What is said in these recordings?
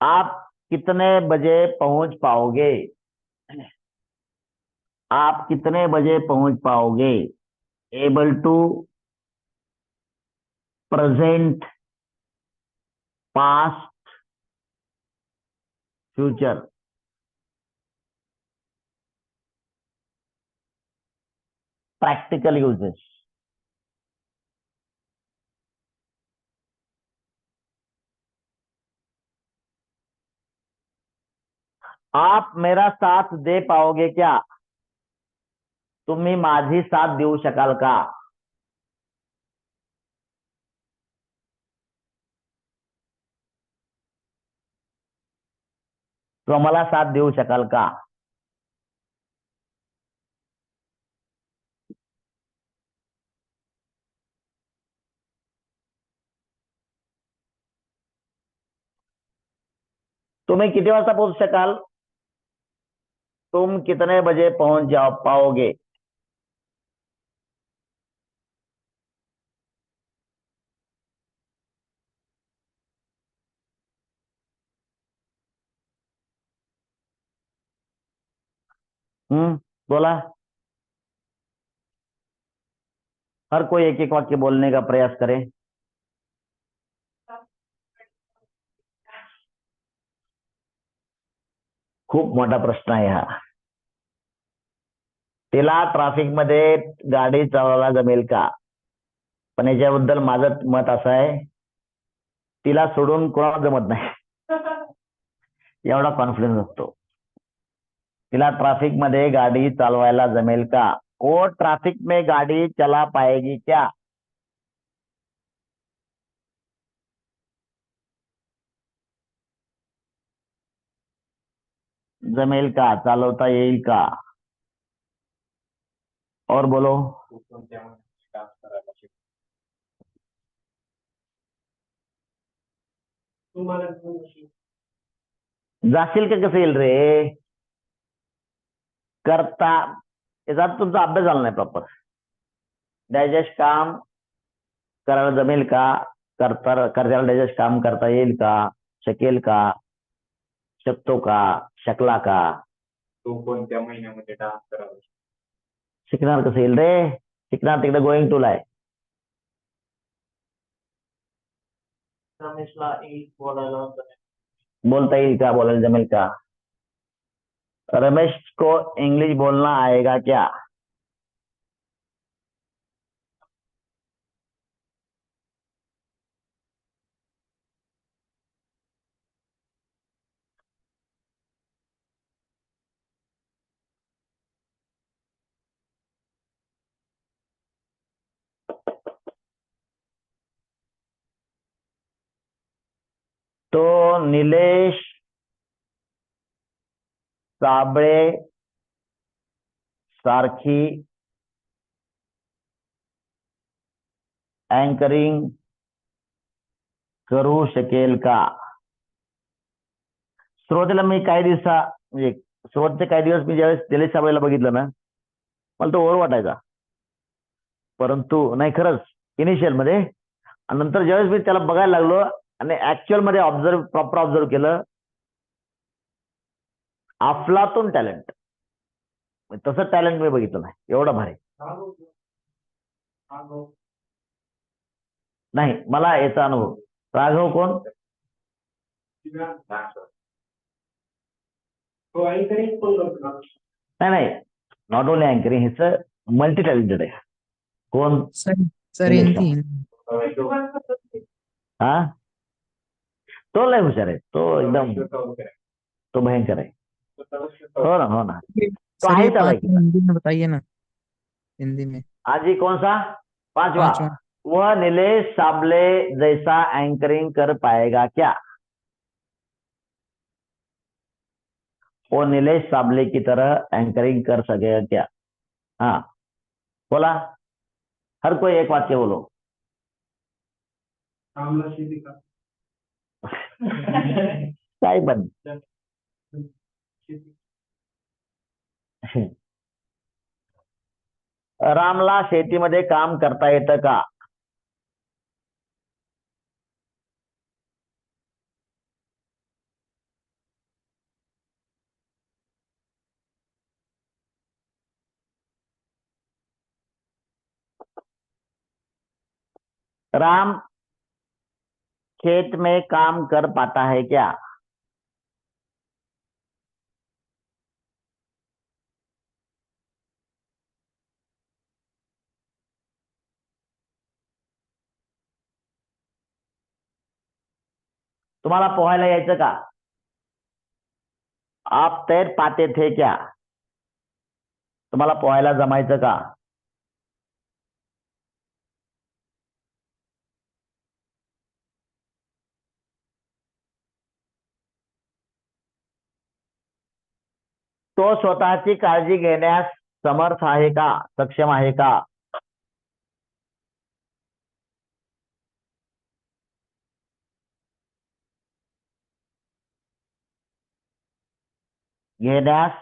आप कितने बजे पहुँच पाओगे? आप कितने बजे पहुँच पाओगे? Able to present past future practical uses आप मेरा साथ दे पाओगे क्या? तुम्ही माझी साथ देऊ शकाल का? तो मला साथ देऊ शकाल का? तुम्ही किती वाजता पोहोचू शकाल? तुम कितने बजे पहुँच जाओ पाओगे? हम्म बोला। हर कोई एक एक वाक्य बोलने का प्रयास करे। खूप मोठा प्रश्न आहे हा. तिला ट्रॅफिकमध्ये गाडी चालवायला जमेल का? पण याच्याबद्दल माझं मत असं आहे तिला सोडून कोणाला जमत नाही. एवढा कॉन्फिडन्स असतो. तिला ट्रैफिकमध्ये गाड़ी चालवायला जमेल का? वो ट्रैफिक में गाड़ी चला पाएगी क्या? जमेल का? चालवता येईल का? और बोलो. जाशील का कसं येईल रे? करता याचा तुमचा अभ्यास झाला नाही प्रॉपर डायजेस्ट काम करायला जमेल का? करता करताना डायजेस्ट काम करता येईल का? शकेल का? शकतो का शकला का। तो कोणत्या महिन्यामध्ये डान्स करावा? शिकणार कसं येईल रे। शिकणार तिकडे गोईंग टूला आहे. रमेशला इंग्लिश बोलायला बोलता येईल का? बोलायला जमेल का? रमेश को इंग्लिश बोलना आएगा क्या? तो निलेश साबळे सारखी अँकरिंग करू शकेल का? सुरुवातीला मी काही दिवसा म्हणजे सुरुवातीचे काही दिवस मी ज्यावेळेस निलेश साबळेला बघितलं ना मला तो ओर वाटायचा. परंतु नाही खरंच इनिशियलमध्ये. नंतर ज्यावेळेस मी त्याला बघायला लागलो आणि ऍक्च्युअलमध्ये ऑब्झर्व प्रॉपर ऑब्झर्व केलं अफलातून टॅलेंट तसं टॅलेंट मी बघितलं नाही. एवढं भारी. नाही मला याचा अनुभव. राघव कोण? नाही नाही. नॉट ओनली अँकरिंग हिच मल्टी टॅलेंटेड आहे कोण? हा? तो लय हुशार आहे तो एकदम तो भयंकर आहे हो ना हो ना। सर आहे हिंदी में बताइए ना हिंदी में। आज ही कौन सा? पांचवा। पांचवा। वह नीलेश साबले जैसा एंकरिंग कर पाएगा क्या? वो नीलेश साबले की तरह एंकरिंग कर सकेगा क्या? हाँ। बोला। हर कोई एक वाक्य बोलो। Simon. रामला शेती मध्य काम करता येतं का राम खेत में काम कर पाता है क्या? तुम्हाला पोहायला यायचं का आप तैर पाते थे क्या? तुम्हाला पोहायला जमायचं का तो स्वतःची काळजी घेण्यास समर्थ आहे का? सक्षम आहे का? घेण्यास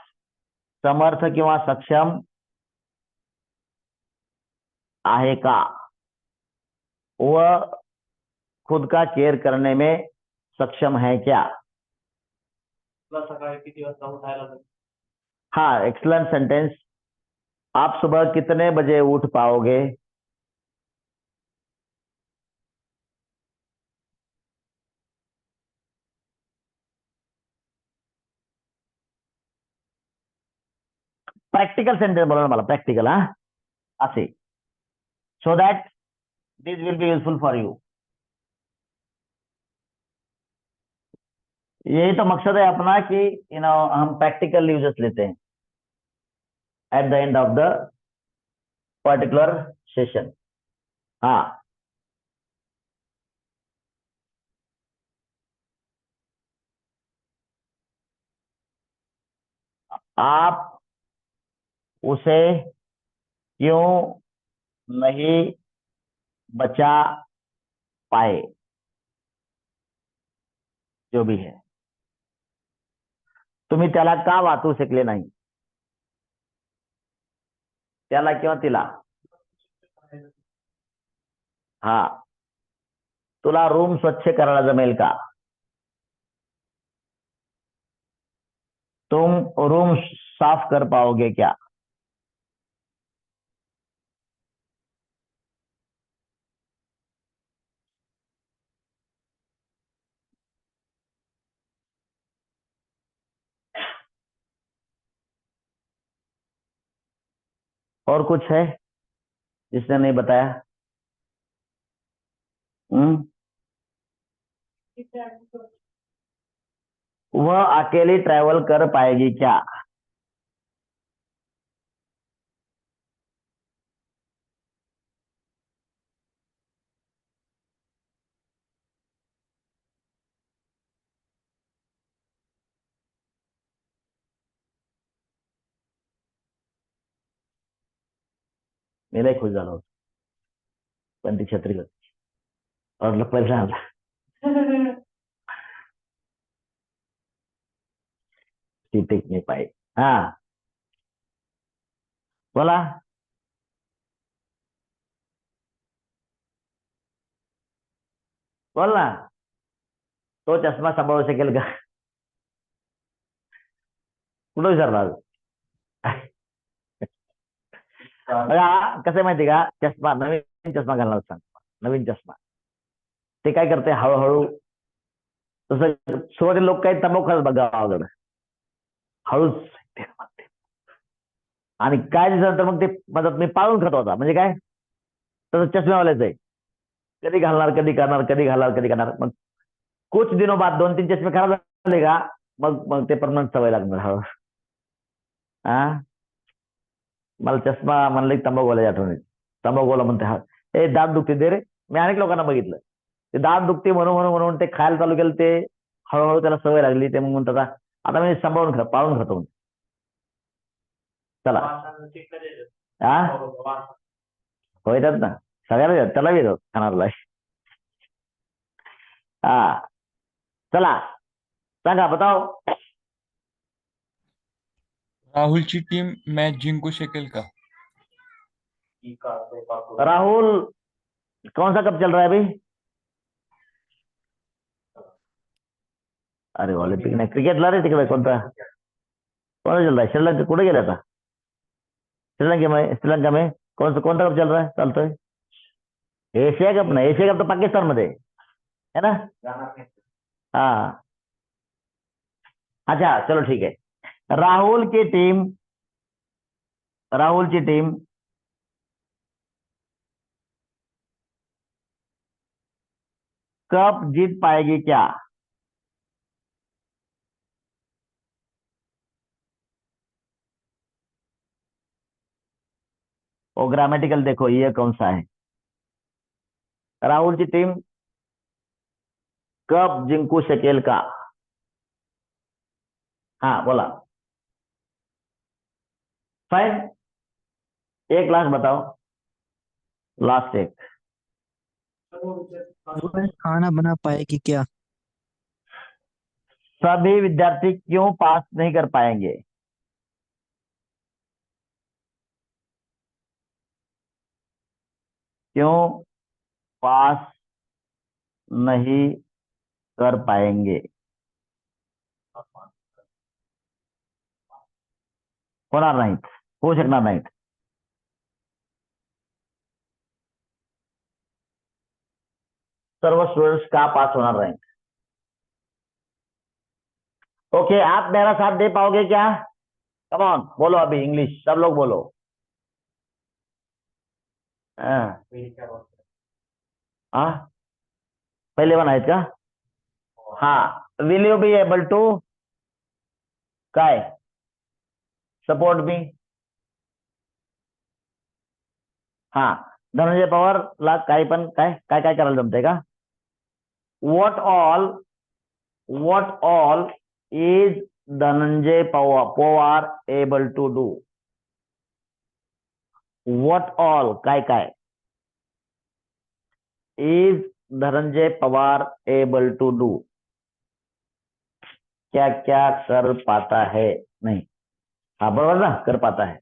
समर्थ किंवा सक्षम आहे का? व खुद का केयर करने में सक्षम है क्या? किती वाजता? हाँ एक्सलेंट सेंटेंस आप सुबह कितने बजे उठ पाओगे? प्रॅक्टिकल सेंटेन्स बोला ना मला प्रॅक्टिकल हा? असे so that this will be useful for you यही तो मकसद है अपना कि यू नो हम प्रैक्टिकल यूजेस लेते हैं at the end of the particular session हाँ। आप उसे क्यों नहीं बचा पाए? जो भी है। तुम्ही त्याला का वाचू शकले नाही? त्याला किंवा तिला? हा. तुला रूम स्वच्छ करायला जमेल का? तुम रूम साफ़ कर पाओगे क्या? और कुछ है जिसने नहीं बताया? हम्म? वह अकेली ट्रैवल कर पाएगी क्या? मीराही खुश झाला होता। पण ती छत्री होती और पैसा आला। टेक नाही पाहिजे हा। बोला। बोल। ना तो चष्मा सांभाळू शकेल का कुठं कसं आहे माहिती का? चष्मा नवीन चष्मा घालणार सांग नवीन चष्मा. ते काय करते हळूहळू तसं सुरुवातीला लोक काही तंबाखू खात बघा गावाकडं हळूच आणि काय दिवसानंतर मग ते मदत मी पाळून खात होता म्हणजे काय? तसं चष्म्यावाल्याच आहे. कधी घालणार कधी करणार कधी घालणार कधी करणार. मग कुछ दिनों बाद दोन तीन चष्मे खराब झाले का? मग मग ते परमनंट सवय लागणार. हळू हा मला चष्मा म्हणलं की तंबाखूवाल्याची आठवण येते तंबाखूवाला म्हणते हा ए दात दुखते दे रे. मी अनेक लोकांना बघितलं. ते दात दुखते म्हणून म्हणून म्हणून ते खायला चालू केलं ते हळूहळू त्याला सवय लागली ते मग म्हणतात आता मी सांभाळून खा पाळून खातो चला. हा हो, येतात ना. सगळ्याला येतात. त्याला बी येतात खाणारला हा. चला. सांगा बताओ. राहुलची टीम मॅच जिंकू शकेल का। तो तो. राहुल, कौन सा कप चल रहा है अभी? अरे ऑलिम्पिक नाही क्रिकेटला रे तिकडे कोणता कौन चल रहा है? श्रीलंका कुठे गेला आता श्रीलंका में श्रीलंका में कौन सा कौन सा कप चल रहा है चालतोय एशिया कप नाही, एशिया कप तर पाकिस्तानमध्ये आहे. है ना? हाँ। अच्छा चलो ठीक है। राहुल की टीम, राहुल की टीम। कप जीत पाएगी क्या? वो ग्रामेटिकल देखो, ये कौन सा है? राहुल की टीम, कप जिंकू शकेल का। हाँ बोला। फाइन एक लास्ट बताओ। लास्ट एक। खाना बना पाएगी क्या? सभी विद्यार्थी क्यों पास नहीं कर पाएँगे? क्यों पास नहीं कर पाएँगे? होणार होऊ शकणार नाहीत सर्व स्टूडेंट्स का पास होना नाहीत ओके, आप मेरा साथ दे पाओगे क्या? कम ऑन बोलो अभी इंग्लिश सब लोग बोलो। हाँ। हाँ? पहिले पण आहेत का? हा will you be able to काय सपोर्ट मी हा, धनंजय पवार, ला करायला जमतंय का? What all what all is Dhananjay Pawar Pawar able to do what all काय is Dhananjay Pawar able to do क्या क्या कर पाता है? नहीं. हाँ बरोबर ना? कर पाता है.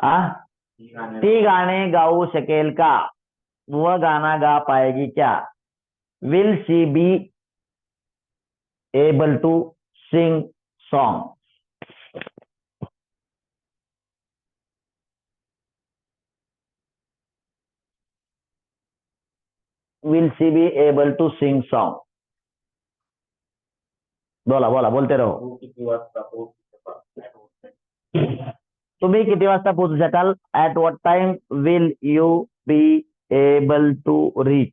आ? ती गाणे गाऊ शकेल का? वह गाना गा पाएगी क्या? Will she be able to sing song will she be able to sing song बोला बोला बोलते रहो। तुम्ही किती वाजता पोहोचू शकाल? At what time will you be able to reach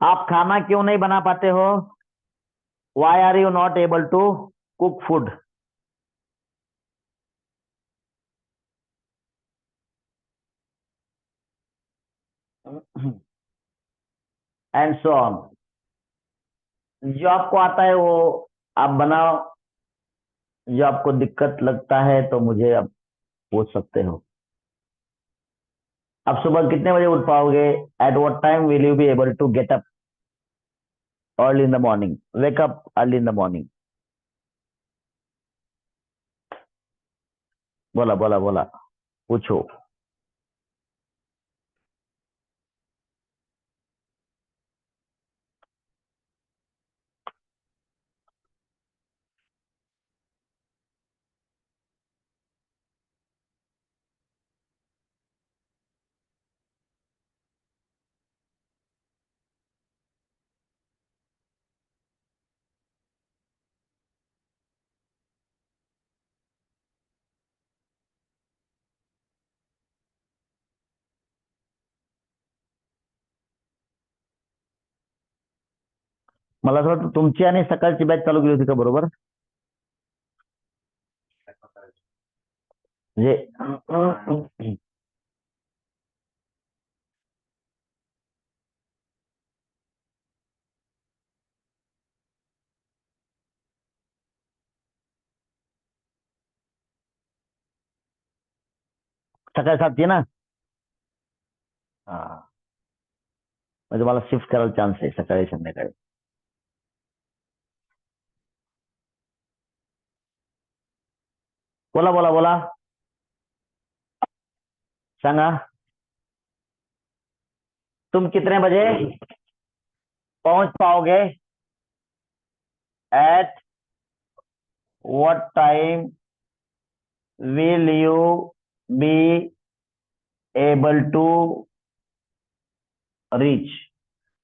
आप खाना क्यों नहीं बना पाते हो? Why are you not able to cook food and so on जो आपको आता है वो आप बनाओ। जो आपको दिक्कत लगता है तो मुझे आप पूछ सकते हो। आप सुबह कितने बजे उठ पाओगे? At what time will you be able to get up early in the morning wake up early in the morning बोला बोला बोला। पूछो। मला असं वाटतं तुमची आणि सकाळची बॅच चालू केली होती का बरोबर? म्हणजे सकाळी सातची ना? हा. म्हणजे मला शिफ्ट करायला चान्स आहे सकाळी संध्याकाळी. बोला बोला बोला सांगा तुम कितने बजे पहुँच पाओगे? At what time will you be able to reach?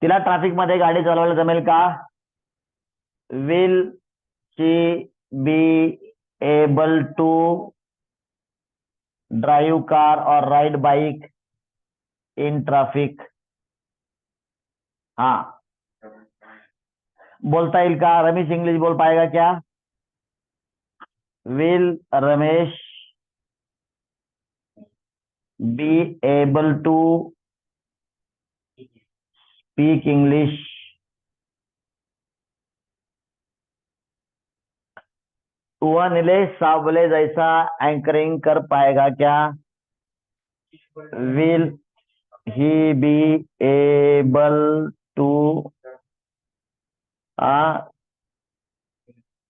तिला ट्रॅफिक मध्ये गाडी चालवायला जमेल का? Will she be able to drive car और राइड बाइक इन ट्रॅफिक हा। बोलता येईल का रमेश इंग्लिश बोल पाएगा क्या? Will Ramesh be able to speak English? वह नीलेश सावले जैसा एंकरिंग कर पाएगा क्या? Will he be able to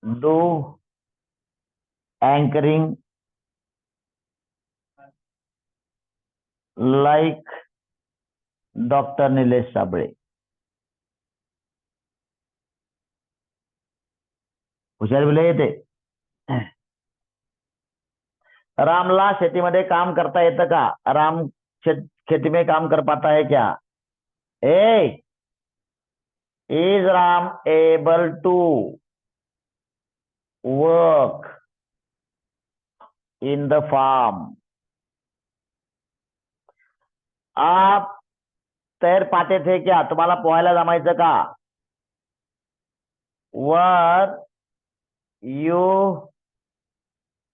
do anchoring like doctor Nilesh Sable? हुशार बिले येते रामला शेतीमध्ये काम करता येतं का? राम खेती में काम कर पाता है क्या? ए is Ram able to work in the farm आप तैर पाते थे क्या? तुम्हाला पोहायला जमायचं का? Were you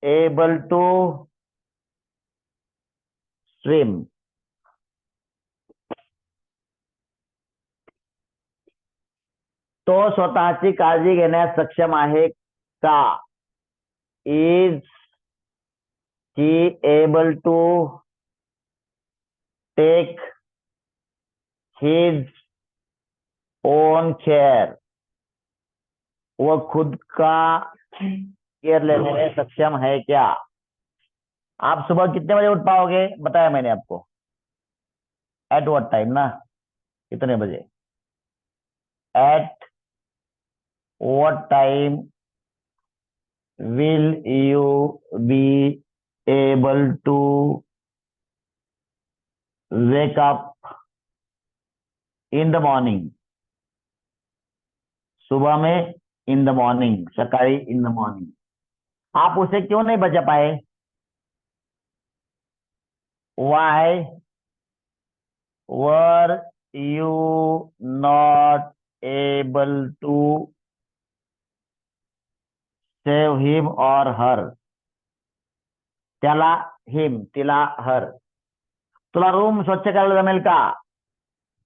able to swim तो स्वतःची काळजी घेण्यास सक्षम आहे का? Is he able to take his own care? वो खुद का केयर लेने में सक्षम है क्या? आप सुबह कितने बजे उठ पाओगे? बताया मैंने आपको। एट वट टाइम ना? कितने बजे। At what time will you be able to wake up in the morning? सुबह में इन द मॉर्निंग सकाळी इन द मॉर्निंग आप उसे क्यों नहीं बचा पाए? Why were you not able to save him और हर त्याला हिम तिला हर तुला रूम स्वच्छ करायला जमेल का।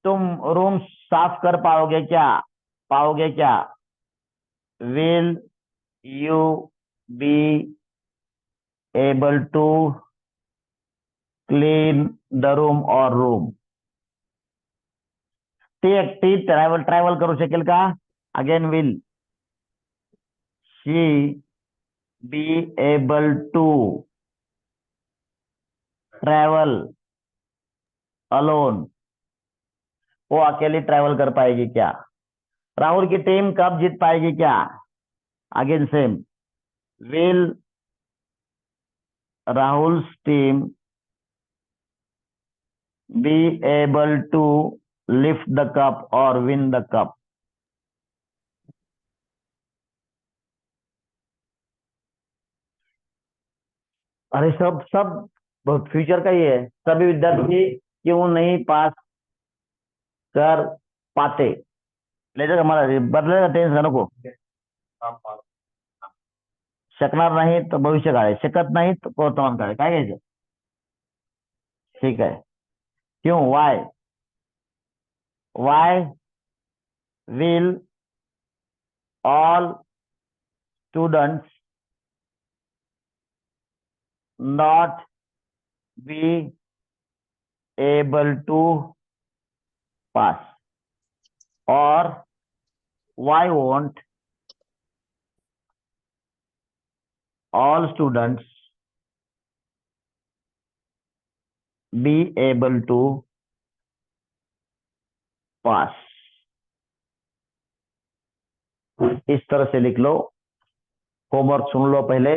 तुम रूम साफ़ कर पाओगे क्या? पाओगे क्या? Will you be able to clean the room और रूम ती एकटी ट्रॅव्हल ट्रॅव्हल करू शकेल का। Again will she be able to travel alone वो अकेली ट्रैवल कर पाएगी क्या? राहुल की टीम कब जीत पाएगी क्या? Again same will Rahul team be able to lift the cup और विन द कप अरे सब सब फ्यूचर का ही है। सभी विद्यार्थी क्यों नहीं पास कर पाते? लेटर का मला बदलेगा टेन्स का शकणार नाही, तर भविष्य काळ आहे शकत नाही, तर वर्तमान काळ काय घ्यायचं? ठीक आहे. क्यों why why will all students not be able to pass or why won't all students be able to pass इस तरह से लिख लो। होमवर्क सुन लो पहले।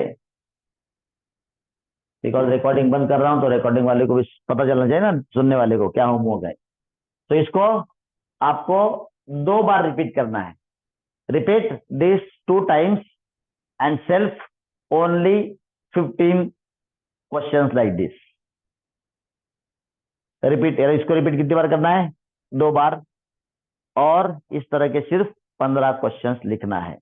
बिकॉज़ रिकॉर्डिंग बंद कर रहा हूँ तो रिकॉर्डिंग वाले को भी पता चलना चाहिए ना, सुनने वाले को क्या होमवर्क है। तो इसको आपको दो बार रिपीट करना है। Repeat this two times and self only fifteen questions like this repeat इसको रिपीट कितनी बार करना है? दो बार। और इस तरह के सिर्फ़ पंद्रह क्वेश्चंस लिखना है।